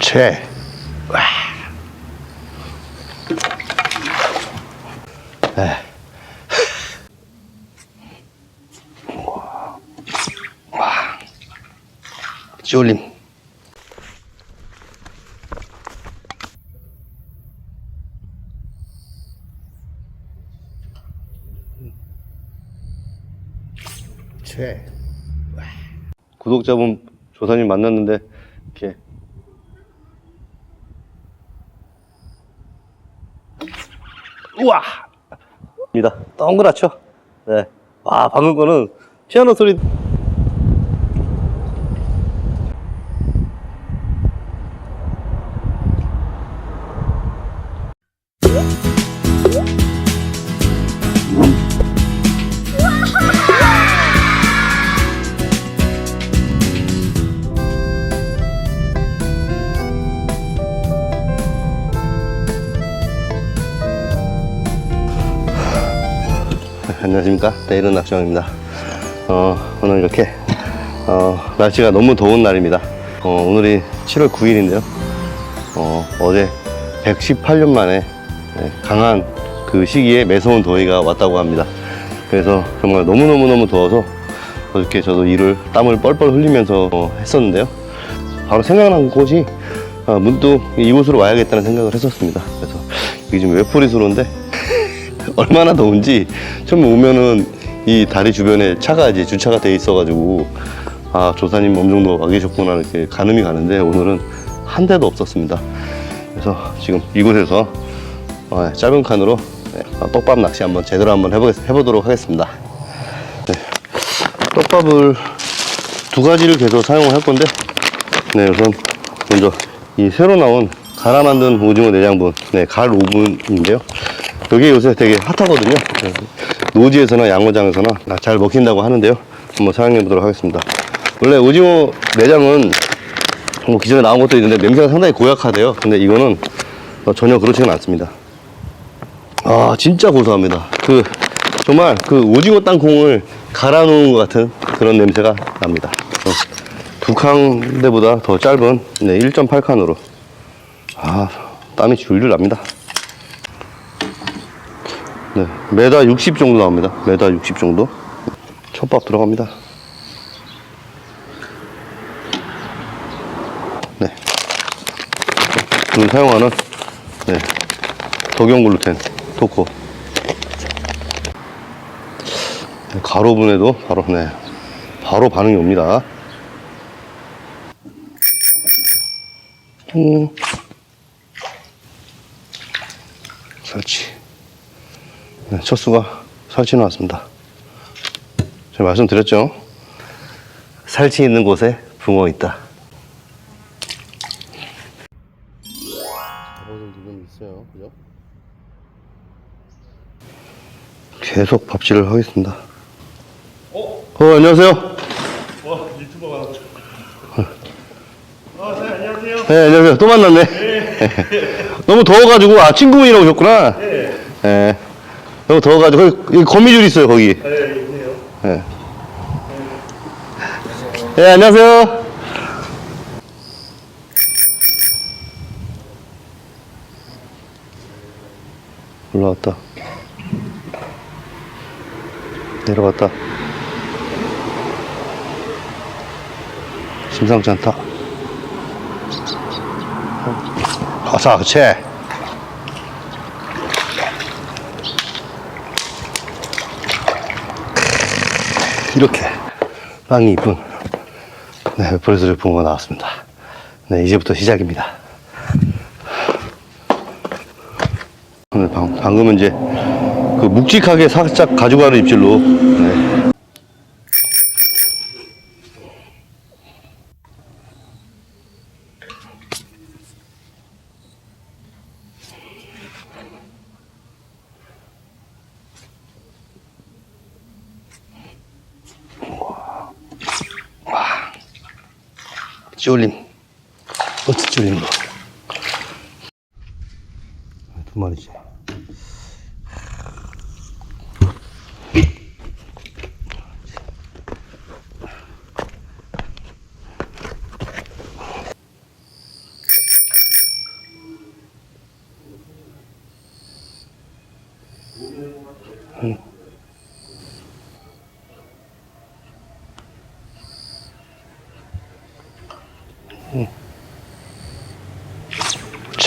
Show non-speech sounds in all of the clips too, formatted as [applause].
채. 와. 에. 와. 와. 쫄림. 채. 구독자분 조사님 만났는데 이렇게 우와! 입니다. 동그랗죠? 네 와 방금 거는 피아노 소리 안녕하십니까? 내일은 낚시왕입니다. 어, 오늘 이렇게 어, 날씨가 너무 더운 날입니다. 어, 오늘이 7월 9일인데요. 어, 어제 118년 만에 네, 강한 그 시기에 매서운 더위가 왔다고 합니다. 그래서 정말 너무너무너무 더워서 어저께 저도 이를 땀을 뻘뻘 흘리면서 어, 했었는데요. 바로 생각난 곳이 어, 문득 이곳으로 와야겠다는 생각을 했었습니다. 그래서 이게 지금 외풀이수로인데 [laughs] 얼마나 더운지 처음에 오면은 이 다리 주변에 차가 이제 주차가 돼 있어가지고 아 조사님 어느 정도 와 계셨구나 이렇게 가늠이 가는데 오늘은 한 대도 없었습니다. 그래서 지금 이곳에서 어, 짧은 칸으로 네, 어, 떡밥 낚시 한번 제대로 한번 해보, 해보도록 하겠습니다. 네, 떡밥을 두 가지를 계속 사용을 할 건데 네 우선 먼저 이 새로 나온 갈아 만든 오징어 내장분 네, 갈 오븐인데요. 여기 요새 되게 핫하거든요. 노지에서나 양어장에서나 잘 먹힌다고 하는데요. 한번 사용해 보도록 하겠습니다. 원래 오징어 내장은 뭐 기존에 나온 것도 있는데 냄새가 상당히 고약하대요. 근데 이거는 어, 전혀 그렇지는 않습니다. 아 진짜 고소합니다. 그 정말 그 오징어 땅콩을 갈아 놓은 것 같은 그런 냄새가 납니다. 어, 북한대보다 더 짧은 네, 1.8칸으로 아 땀이 줄줄 납니다. 네, 메다 60 정도 나옵니다. 메다 60 정도. 첫밥 들어갑니다. 네. 오늘 사용하는 네, 덕용 글루텐 토코. 네, 가로분에도 바로 네, 바로 반응이 옵니다. 음. 설치. 네, 첫 수가 설치 나왔습니다. 제가 말씀드렸죠? 살치 있는 곳에 붕어 있다. 잡아준 지금 있어요, 그죠? 계속 밥질을 하겠습니다. 어? 어, 안녕하세요. 와 유튜버가 나왔죠. 아, 네, 안녕하세요. 네, 안녕하세요. 또 만났네. [laughs] 너무 더워가지고, 아, 친구분이랑 오셨구나. 네, 네. 너무 더워가지고, 여기 거미줄 있어요, 거기. 네, 있네요. 네. 네, 안녕하세요. 올라왔다. 내려갔다. 심상치 않다. 아사, 그치? 이렇게 빵이 이쁜 네, 버리스를 붕어가 나왔습니다. 네, 이제부터 시작입니다. 오늘 방, 방금은 이제 그 묵직하게 살짝 가져가는 입질로 네. 쫄림. 어찌 쫄림 거. 두 마리지.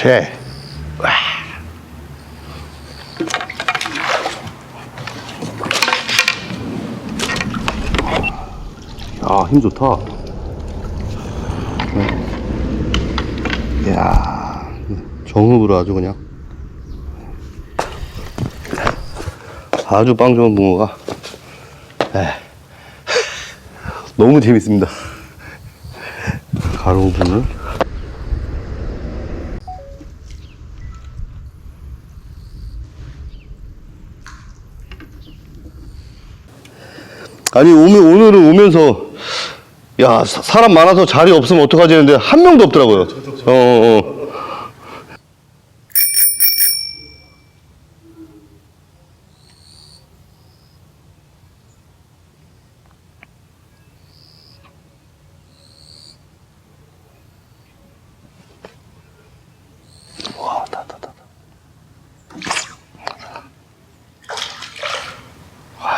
채. 와. 야, 힘 좋다. 이야, 정읍으로 아주 그냥. 아주 빵 좋은 붕어가. 에. [laughs] 너무 재밌습니다. 가로우 붕 아니 오면 오늘은 오면서 야 사- 사람 많아서 자리 없으면 어떡하지 했는데 한 명도 없더라고요. 어, 어, 어.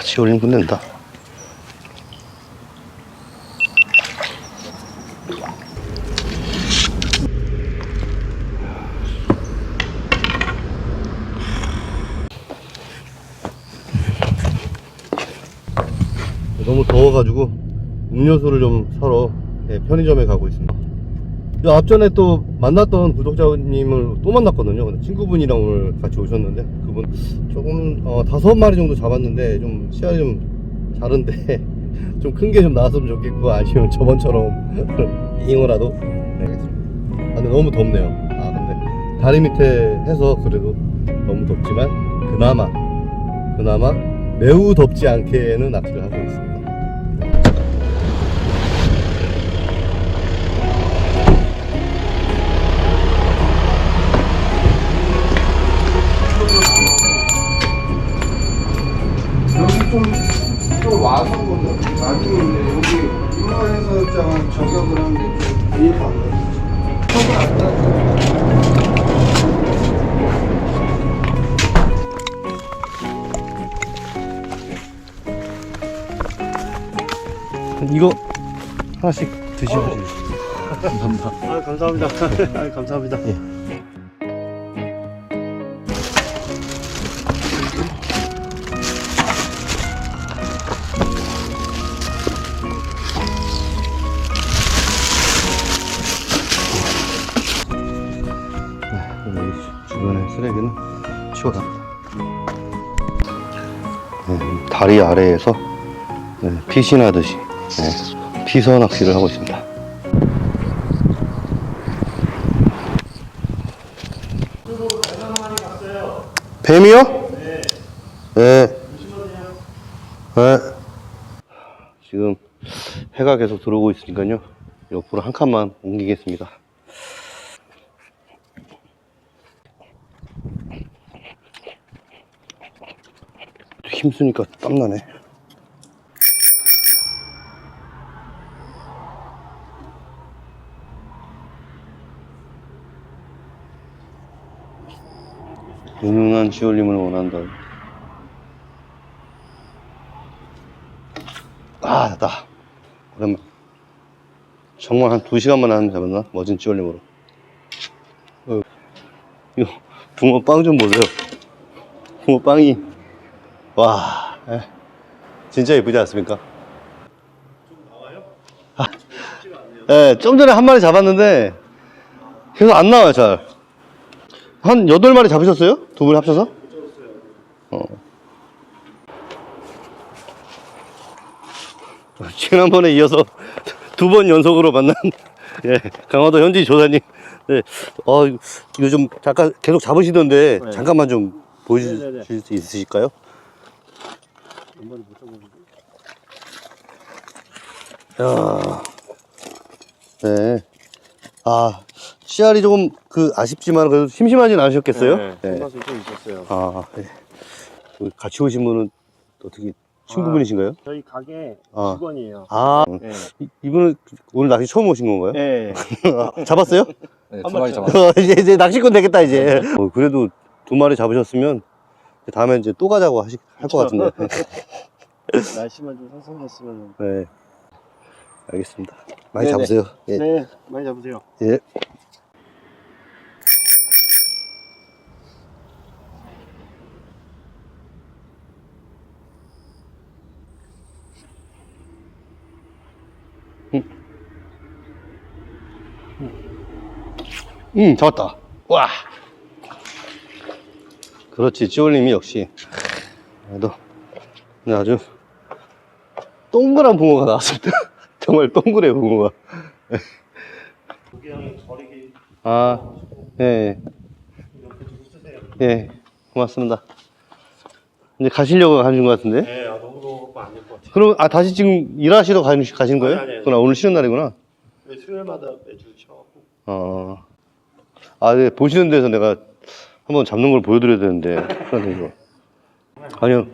지올림 끝낸다. 너무 더워가지고 음료수를 좀 사러 예, 편의점에 가고 있습니다. 이 앞전에 또 만났던 구독자님을 또 만났거든요. 친구분이랑 오늘 같이 오셨는데 그분 조금 어, 다섯 마리 정도 잡았는데 좀 씨알이 좀 다른데 [laughs] 좀 큰 게 좀 나왔으면 좋겠고 아니면 저번처럼 [laughs] 잉어라도 네. 아, 근데 너무 덥네요. 아 근데 다리 밑에 해서 그래도 너무 덥지만 그나마 그나마 매우 덥지 않게는 낚시를 하고 있습니다. 좀, 좀 와서 보면 나중에 이제 여기 인터넷에다가 저격을 하는데 좀 이해가 안 가요. 저거 안 가요. 이거 하나씩 드셔보세요. 감사합니다. 아, 감사합니다. [laughs] 아, 감사합니다. 예. 쓰레기는 치워납니다. 네, 다리 아래에서 네, 피신하듯이 네, 피서 낚시를 하고 있습니다. 뱀이요? 네. 네. 네. 지금 해가 계속 들어오고 있으니까요. 옆으로 한 칸만 옮기겠습니다. 힘쓰니까 땀나네. 은은한 지올림을 원한다. 아, 됐다. 오랜만. 정말 한두 시간만 하면 잡았나? 멋진 지올림으로. 어, 이거, 붕어 빵 좀 보세요. 붕어 빵이. 와, 에. 진짜 예쁘지 않습니까? 아, 예, 좀 전에 한 마리 잡았는데, 계속 안 나와요, 잘. 한 여덟 마리 잡으셨어요? 두 분 합쳐서? 어. 지난번에 이어서 두 번 연속으로 만난 예, 강화도 현지 조사님. 네, 어, 좀 잠깐 계속 잡으시던데 잠깐만 좀 보여주실 수 있으실까요? 야, 네. 아, 씨알이 조금 그 아쉽지만 그래도 심심하진 않으셨겠어요? 네. 손맛은 좀 있었어요. 아, 네. 그 같이 오신 분은 어떻게 친구분이신가요? 저희 가게 아. 직원이에요. 아, 네. 이- 이분은 오늘 낚시 처음 오신 건가요? 네. 잡았어요? 네, 두 마리 잡았어요. 어, 이제, 이제 낚시꾼 되겠다, 이제. 어, 그래도 두 마리 잡으셨으면 다음에 이제 또 가자고 할것 같은데. [laughs] 날씨만 좀 선선했으면. 네. 알겠습니다. 많이 네네. 잡으세요. 예. 네, 많이 잡으세요. 예. 음, 잡았다. 와. 그렇지, 찌올님이 역시. 그래도, 아주 동그란 붕어가 나왔습니다. [laughs] 정말 동그래, 붕어가. 아, 예, 예. 예, 고맙습니다. 이제 가시려고 가신 것 같은데? 네, 아, 너무 안될 것 같아요. 그럼, 아, 다시 지금 일하시러 가신, 가신 거예요? 아니, 아니. 그나 오늘 쉬는 날이구나. 네, 수요일마다 매주 쉬어갖고. 어. 아, 네, 보시는 데서 내가 한번 잡는 걸 보여드려야 되는데. 이거. 아니요.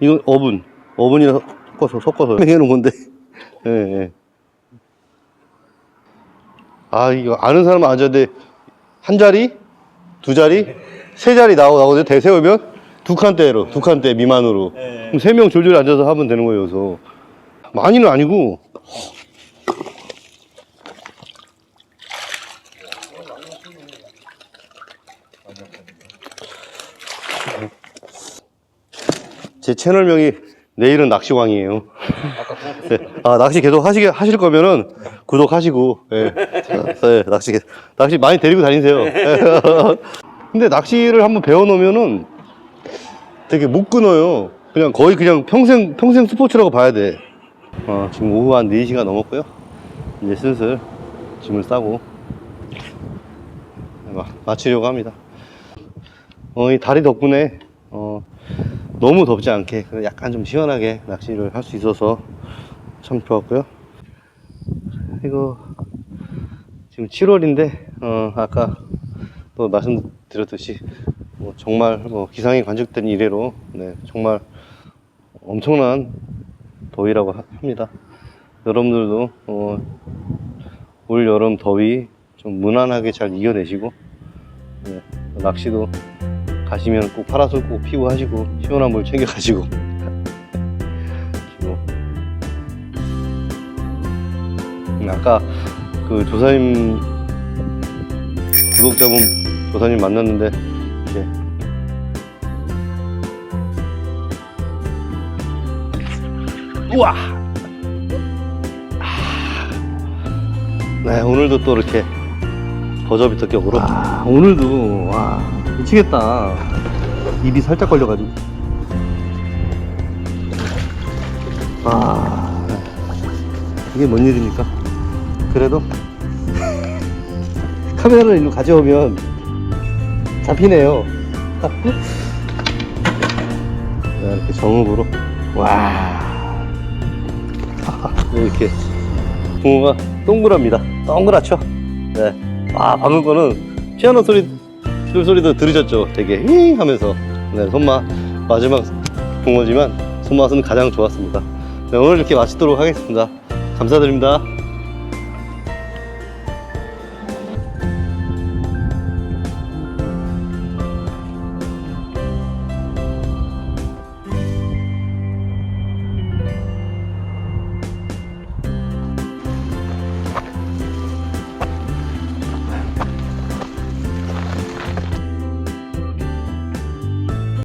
이건 어분. 어분이랑 섞어서, 섞어서 [laughs] 해놓은 건데. 예, 예. 아, 이거 아는 사람은 앉아야 돼. 한 자리? 두 자리? 세 자리 나오, 나오거든요. 대세우면 두 칸대로, 두 칸대 미만으로. 네. 그럼 세명 졸졸 앉아서 하면 되는 거예요, 그래서. 많이는 아니고. 제 채널명이 내일은 낚시왕이에요. 네. 아, 낚시 계속 하시, 하실 거면은 구독하시고, 예. 네, 낚시, 계- 낚시 많이 데리고 다니세요. 예. [laughs] 근데 낚시를 한번 배워놓으면은 되게 못 끊어요. 그냥 거의 그냥 평생, 평생 스포츠라고 봐야 돼. 어, 지금 오후 한 4시가 넘었고요. 이제 슬슬 짐을 싸고 마- 마치려고 합니다. 어, 이 다리 덕분에 어, 너무 덥지 않게 약간 좀 시원하게 낚시를 할 수 있어서 참 좋았고요. 이거 지금 7월인데 어, 아까 또 말씀드렸듯이 뭐 정말 뭐 기상이 관측된 이래로 네, 정말 엄청난 더위라고 하- 합니다. 여러분들도 어, 올 여름 더위 좀 무난하게 잘 이겨내시고 네, 낚시도 가시면 꼭 파라솔 꼭 피고 하시고 시원한 물 챙겨 가시고. 음, 아까 그 조사님 구독자분 조사님 만났는데 이제 우와! 아. 네 오늘도 또 이렇게 버저비터 격으로? 아, 오늘도 와 미치겠다. 입이 살짝 걸려가지고. 아 이게 뭔 일입니까? 그래도 [laughs] 카메라를 일로 가져오면 잡히네요. [laughs] 네, 이렇게 정읍으로. 와. [laughs] 이렇게 붕어가 동그랍니다. 동그랗죠? 네. 아 방금 거는 피아노 소리 술 소리도 들으셨죠? 되게 윙 하면서. 네, 손맛 마지막 붕어지만 손맛은 가장 좋았습니다. 네, 오늘 이렇게 마치도록 하겠습니다. 감사드립니다